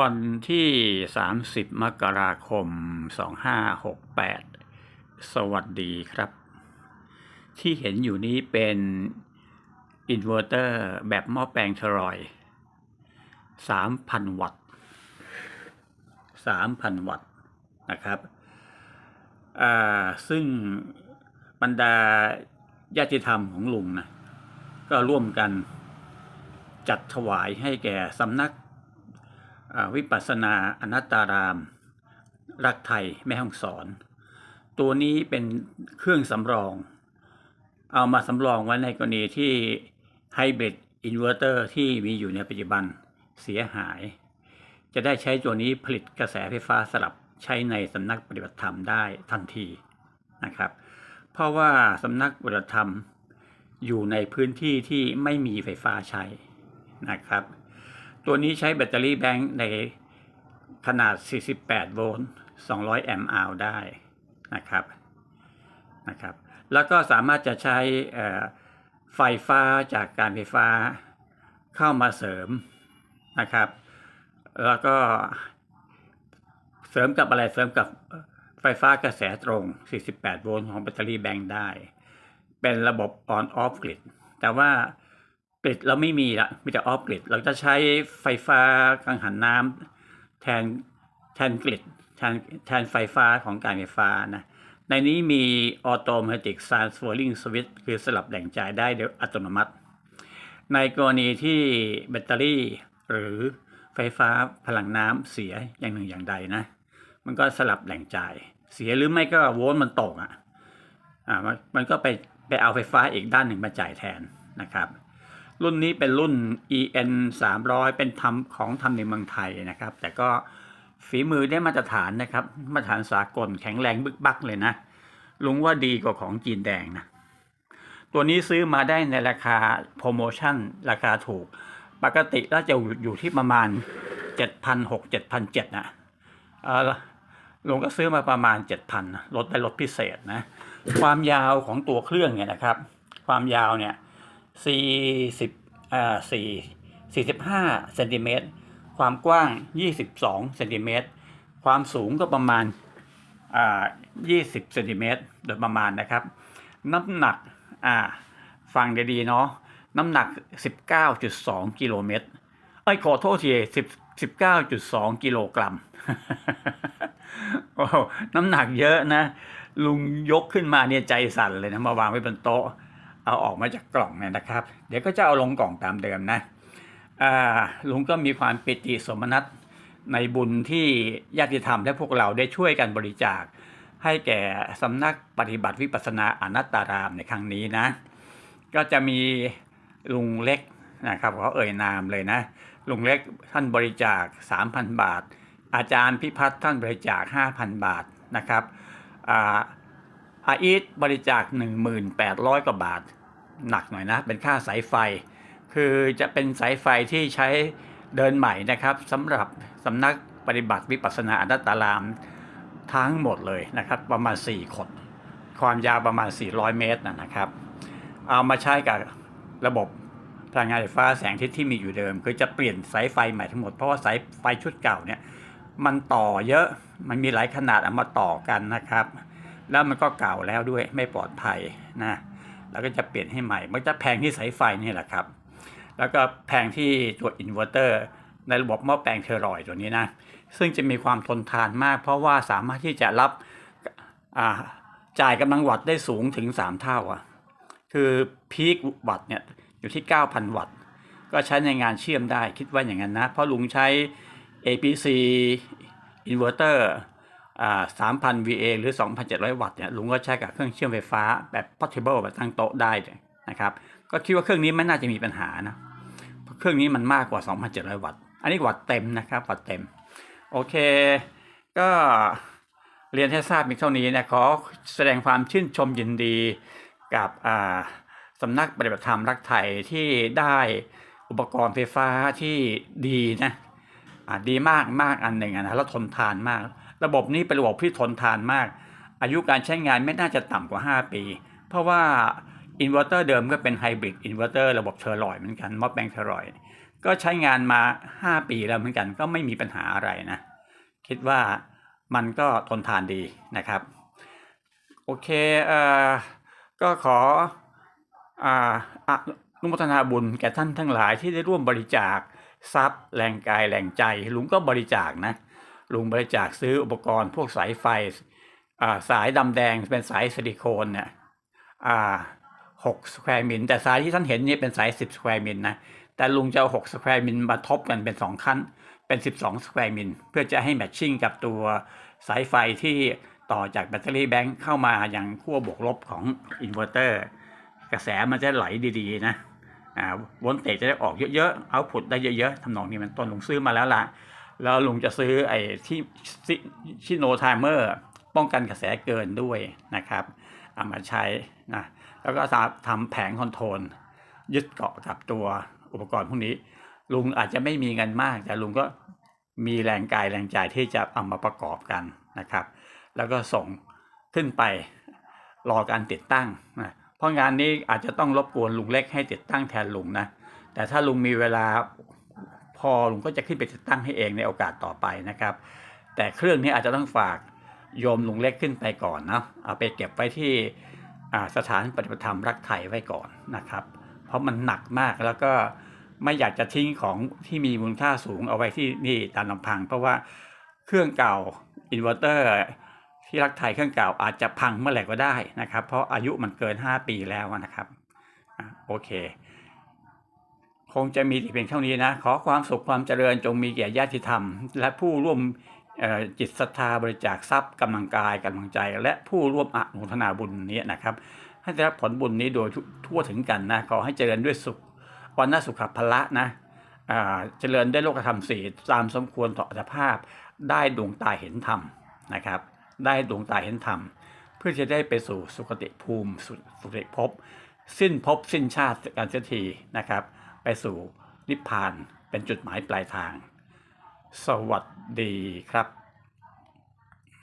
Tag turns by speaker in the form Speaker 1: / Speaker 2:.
Speaker 1: วันที่ 30 มกราคม 2568 สวัสดีครับ ที่เห็นอยู่นี้เป็นอินเวอร์เตอร์แบบหม้อแปลงเทอรอย 3,000 วัตต์ 3,000 วัตต์นะครับ ซึ่งบรรดาญาติธรรมของลุงนะ ก็ร่วมกันจัดถวายให้แก่สำนัก วิปัสนาอนัตตาราม รักไทยแม่ห้องสอน ตัวนี้เป็นเครื่องสำรอง เอามาสำรองไว้ในกรณีที่ไฮบริดอินเวอร์เตอร์ที่มีอยู่ในปัจจุบันเสียหาย จะได้ใช้ตัวนี้ผลิตกระแสไฟฟ้าสลับใช้ในสำนักปฏิบัติธรรมได้ทันทีนะครับ เพราะว่าสำนักปฏิบัติธรรมอยู่ในพื้นที่ที่ไม่มีไฟฟ้าใช้นะครับ ตัวนี้ใช้แบตเตอรี่แบงค์ในขนาด 48 โวลต์ 200 แอมป์อาวได้นะครับนะครับ แล้วก็สามารถจะใช้ไฟฟ้าจากการไฟฟ้าเข้ามาเสริมนะครับ แล้วก็เสริมกับอะไรเสริมกับไฟฟ้ากระแสตรง 48 โวลต์ของแบตเตอรี่แบงค์ได้ เป็นระบบ on off grid แต่ว่า กริดเราไม่มีละมีแต่ off grid เราจะใช้ไฟฟ้ากังหันน้ำแทนแทนกริดแทนแทนไฟฟ้าของการไฟฟ้านะในนี้มี automatic transferring switch คือสลับแหล่งจ่ายได้โดยอัตโนมัติ ในกรณีที่แบตเตอรี่ หรือไฟฟ้าพลังน้ำเสียอย่างหนึ่งอย่างใดนะ มันก็สลับแหล่งจ่าย เสียหรือไม่ก็โวลต์มันตกอะอ่ามันก็ไปไปเอาไฟฟ้าอีกด้านหนึ่งมาจ่ายแทนนะครับ รุ่นนี้เป็นรุ่น EN 300 เป็นทำของทำในเมืองไทยนะครับ แต่ก็ฝีมือได้มาตรฐานนะครับ มาตรฐานสากลแข็งแรงบึกบักเลยนะ ลุงว่าดีกว่าของจีนแดงนะ ตัวนี้ซื้อมาได้ในราคาโปรโมชั่น ราคาถูก ปกติแล้วจะอยู่ที่ประมาณ 7,600 7,700นะเออลุงก็ซื้อมาประมาณ 7,000นะลดได้ลดพิเศษนะ ความยาวของตัวเครื่องเนี่ยนะครับ ความยาวเนี่ย 40อ่า4 45เซนติเมตรความกว้าง22เซนติเมตรความสูงก็ประมาณอ่า20เซนติเมตรโดยประมาณนะครับ น้ำหนักอ่าฟังดีๆเนาะน้ำหนัก 19.2 กิโลเมตรเอ้ขอโทษที10 19.2 กิโลกรัม โอ้ น้ำหนักเยอะนะ ลุงยกขึ้นมาเนี่ยใจสั่นเลยนะ มาวางไว้บนโต๊ะ เอาออกมาจากกล่องเนี่ยนะครับ เดี๋ยวก็จะเอาลงกล่องตามเดิมนะลุงก็มีความปิติสมนัตในบุญที่ญาติธรรมและพวกเราได้ช่วยกันบริจาค ให้แก่สำนักปฏิบัติวิปัสสนาอนัตตารามในครั้งนี้นะ ก็จะมีลุงเล็กนะครับเขาเอ่ยนามเลยนะ ลุงเล็กท่านบริจาค 3,000 บาท อาจารย์พิพัฒน์ท่านบริจาค 5,000 บาทนะครับ อาอีทบริจาค 1,800 กว่าบาท หนักหน่อยนะ เป็นค่าสายไฟ คือจะเป็นสายไฟที่ใช้เดินใหม่นะครับสำหรับสำนักปฏิบัติวิปัสสนาอนัตตารามทั้งหมดเลยนะครับ ประมาณ 4 ขด ความยาวประมาณ 400 เมตรนะนะครับ เอามาใช้กับระบบพลังงานไฟฟ้าแสงอาทิตย์ที่มีอยู่เดิม คือจะเปลี่ยนสายไฟใหม่ทั้งหมด เพราะว่าสายไฟชุดเก่าเนี่ยมันต่อเยอะมันมีหลายขนาดเอามาต่อกันนะครับ แล้วมันก็เก่าแล้วด้วยไม่ปลอดภัยนะแล้วก็จะเปลี่ยนให้ใหม่ มันจะแพงที่สายไฟนี่แหละครับ แล้วก็แพงที่ตัวอินเวอร์เตอร์ในระบบหม้อแปลงเทอรอยตัวนี้นะ ซึ่งจะมีความทนทานมาก เพราะว่าสามารถที่จะรับจ่ายกำลังวัตต์ได้สูงถึง 3 เท่าอะคือพีควัตต์เนี่ยอยู่ที่ 9,000 วัตต์ ก็ใช้ในงานเชื่อมได้คิดว่าอย่างนั้นนะ เพราะลุงใช้ APC inverter อ่า 3,000 VA หรือ 2,700 วัตต์เนี่ยลุงก็ใช้กับเครื่องเชื่อมไฟฟ้าแบบ portable แบบตั้งโต๊ะได้เลยนะครับก็คิดว่าเครื่องนี้ไม่น่าจะมีปัญหานะเพราะเครื่องนี้มันมากกว่า 2,700 วัตต์ อันนี้วัตต์เต็มนะครับวัตต์เต็ม โอเค ก็เรียนให้ทราบมีเท่านี้นะขอแสดงความชื่นชมยินดีกับสำนักปฏิบัติธรรมรักไทยที่ได้อุปกรณ์ไฟฟ้าที่ดีนะดีมากมากอันหนึ่งนะแล้วทนทานมาก ระบบนี้เป็นระบบที่ทนทานมาก อายุการใช้งานไม่น่าจะต่ำกว่า 5 ปี เพราะว่าอินเวอร์เตอร์เดิมก็เป็นไฮบริดอินเวอร์เตอร์ระบบเทอร์ลอยด์เหมือนกันมอสแบงเทอร์ลอยด์ก็ใช้งานมาห้าปีแล้วเหมือนกัน ก็ไม่มีปัญหาอะไรนะ คิดว่ามันก็ทนทานดีนะครับ โอเคเอ่อก็ขออ่าอนุโมทนาบุญแก่ท่านทั้งหลายที่ได้ร่วมบริจาคทรัพย์แรงกายแรงใจลุงก็บริจาคนะ ลุงบริจาคซื้ออุปกรณ์พวกสายไฟสายดำแดงเป็นสายซิลิโคนเนี่ยหกสแควร์มิลแต่สายที่ท่านเห็นนี่เป็นสายสิบสแควร์มิลนะแต่ลุงจะเอาหกสแควร์มิลมาทบกันเป็นสองขั้นเป็นสิบสองสแควร์มิลเพื่อจะให้แมทชิ่งกับตัวสายไฟที่ต่อจากแบตเตอรี่แบงค์เข้ามาอย่างขั้วบวกลบของอินเวอร์เตอร์กระแสมันจะไหลดีๆนะอ่าโวลเตจจะได้ออกเยอะๆเอาพุตได้เยอะๆทำนองนี้เป็นต้นลุงซื้อมาแล้วล่ะ แล้วลุงจะซื้อไอ้ที่ชิโนไทเมอร์ป้องกันกระแสเกินด้วยนะครับเอามาใช้นะแล้วก็ทำแผงคอนโทรลยึดเกาะกับตัวอุปกรณ์พวกนี้ ลุงอาจจะไม่มีเงินมาก แต่ลุงก็มีแรงกายแรงใจที่จะเอามาประกอบกันนะครับ แล้วก็ส่งขึ้นไปรอการติดตั้งนะเพราะงานนี้อาจจะต้องรบกวนลุงเล็กให้ติดตั้งแทนลุงนะแต่ถ้าลุงมีเวลา พอลุงก็จะขึ้นไปติดตั้งให้เองในโอกาสต่อไปนะครับ แต่เครื่องนี้อาจจะต้องฝากโยมลุงเล็กขึ้นไปก่อนเนาะเอาไปเก็บไว้ที่สถานปฏิบัติธรรมรักไทยไว้ก่อนนะครับ เพราะมันหนักมากแล้วก็ไม่อยากจะทิ้งของที่มีมูลค่าสูงเอาไว้ที่นี่ตามลำพัง เพราะว่าเครื่องเก่าอินเวอร์เตอร์ที่รักไทยเครื่องเก่าอาจจะพังเมื่อไหร่ก็ได้นะครับ เพราะอายุมันเกิน 5 ปีแล้วนะครับโอเค คงจะมีเพียงเท่านี้นะ ขอความสุขความเจริญจงมีแก่ญาติธรรม และผู้ร่วมจิตศรัทธาบริจาคทรัพย์กำลังกายกำลังใจ และผู้ร่วมอนุทนาบุญนี้นะครับให้ได้รับผลบุญนี้โดยทั่วถึงกันนะขอให้เจริญด้วยสุขวันน่าสุขภละนะเจริญได้โลกธรรมสี่ตามสมควรต่ออัตภาพ ได้ดวงตาเห็นธรรมนะครับ ได้ดวงตาเห็นธรรม เพื่อจะได้ไปสู่สุคติภูมิสุสุคติภพสิ้นภพสิ้นชาติกันเสียทีนะครับ ไปสู่นิพพานเป็นจุดหมายปลายทาง สวัสดีครับ